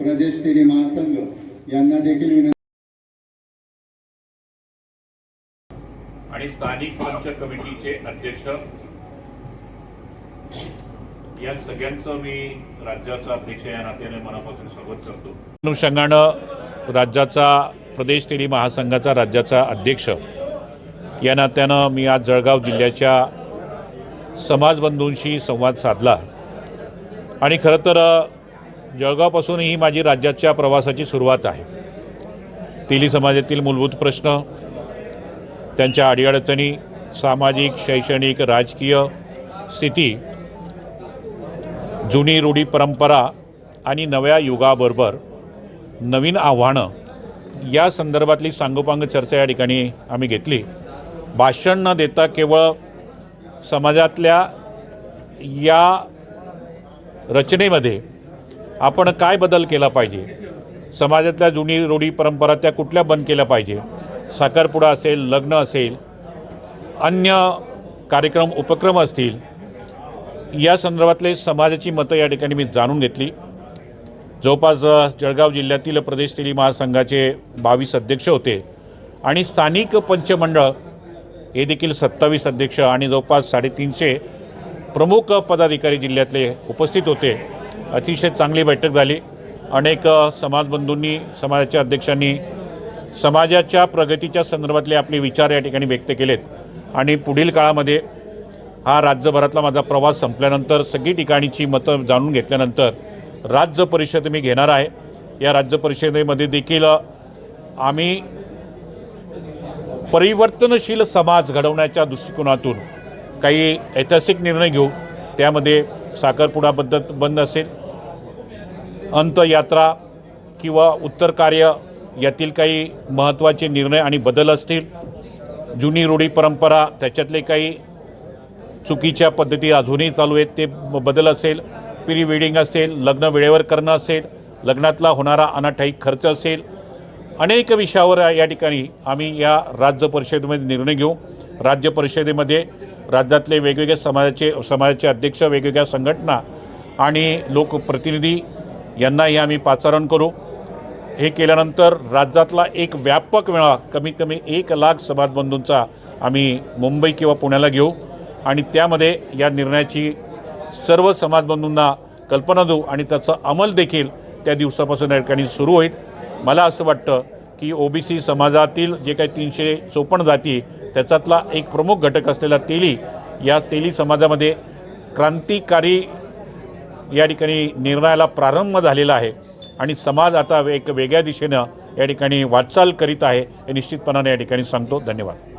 प्रदेश तेली महासंघ यांना देखील विनंती. आणि स्थानिक पंच कमिटीचे अध्यक्ष. या सगळ्यांचं मी राज्याचा अध्यक्ष या नात्याने मनापासून स्वागत करतो. अनुषंगानं राज्याचा प्रदेश तेली महासंघाचा राज्याचा अध्यक्ष. या नात्यानं मी आज जळगाव जिल्ह्याच्या समाजबंधूंशी संवाद साधला. आणि खरं तर जळगावपासून ही माझी राज्याच्या प्रवासाची सुरुवात आहे. तेली समाजातील मूलभूत प्रश्न त्यांच्या अडीअडचणी सामाजिक शैक्षणिक राजकीय स्थिती जुनी रूढी परंपरा आणि नव्या युगाबरोबर नवीन आव्हानं या संदर्भातली सांगोपांग चर्चा या ठिकाणी आम्ही घेतली. भाषण न देता केवळ समाजातल्या या रचनेमध्ये आपण काय बदल केला पाहिजे? समाजातल्या जुनी रूढी परंपरा त्या कुठल्या बंद केल्या पाहिजे? साखरपुडा असेल लग्न असेल अन्य कार्यक्रम उपक्रम असतील या संदर्भातले समाजाची मतं या ठिकाणी मी जाणून घेतली. जवळपास जळगाव जिल्ह्यातील प्रदेश तेली महासंघाचे बावीस अध्यक्ष होते आणि स्थानिक पंचमंडळ हे देखील सत्तावीस अध्यक्ष आणि जवळपास साडेतीनशे प्रमुख पदाधिकारी जिल्ह्यातले उपस्थित होते. अतिशय चांगली बैठक झाली. अनेक समाजबंधूंनी समाजाच्या अध्यक्षांनी समाजाच्या प्रगतीच्या संदर्भातले आपले विचार या ठिकाणी व्यक्त केलेत. आणि पुढील काळामध्ये हा राज्यभरातला माझा प्रवास संपल्यानंतर सगळी ठिकाणीची मतं जाणून घेतल्यानंतर राज्य परिषद मी घेणार आहे. या राज्य परिषदेमध्ये देखील आम्ही परिवर्तनशील समाज घडवण्याच्या दृष्टिकोनातून काही ऐतिहासिक निर्णय घेऊ. त्यामध्ये साखरपुडा पद्धत बंद असेल. अंतयात्रा किंवा उत्तर कार्य यातील काही महत्त्वाचे निर्णय आणि बदल असतील जुनी रूढी परंपरा त्याच्यातले काही चुकीच्या पद्धती अजूनही चालू आहेत ते ब- बदल असेल प्री वेडिंग असेल लग्न वेळेवर करणं असेल लग्नातला होणारा अनाठाई खर्च असेल अनेक विषयावर या ठिकाणी आम्ही या राज्य परिषदेमध्ये निर्णय घेऊ. राज्य परिषदेमध्ये राज्यातले वेगवेगळ्या समाजाचे समाजाचे अध्यक्ष वेगवेगळ्या संघटना आणि लोकप्रतिनिधी यांनाही आम्ही पाचारण करू. हे केल्यानंतर राज्यातला एक व्यापक मेळा कमीत कमी एक लाख समाजबंधूंचा आम्ही मुंबई किंवा पुण्याला घेऊ आणि त्यामध्ये या निर्णयाची सर्व समाजबंधूंना कल्पना देऊ आणि त्याचा अंमल देखील त्या दिवसापासून या ठिकाणी सुरू होईल. मला असं वाटतं की ओबीसी समाजातील जे काही तीनशे चोपन्न जाती त्याच्यातला एक प्रमुख घटक असलेला तेली या तेली समाजामध्ये क्रांतिकारी या ठिकाणी निर्णयाला प्रारंभ झालेला आहे आणि समाज आता एक वेगळ्या दिशेनं या ठिकाणी वाटचाल करीत आहे हे निश्चितपणाने या ठिकाणी सांगतो. धन्यवाद.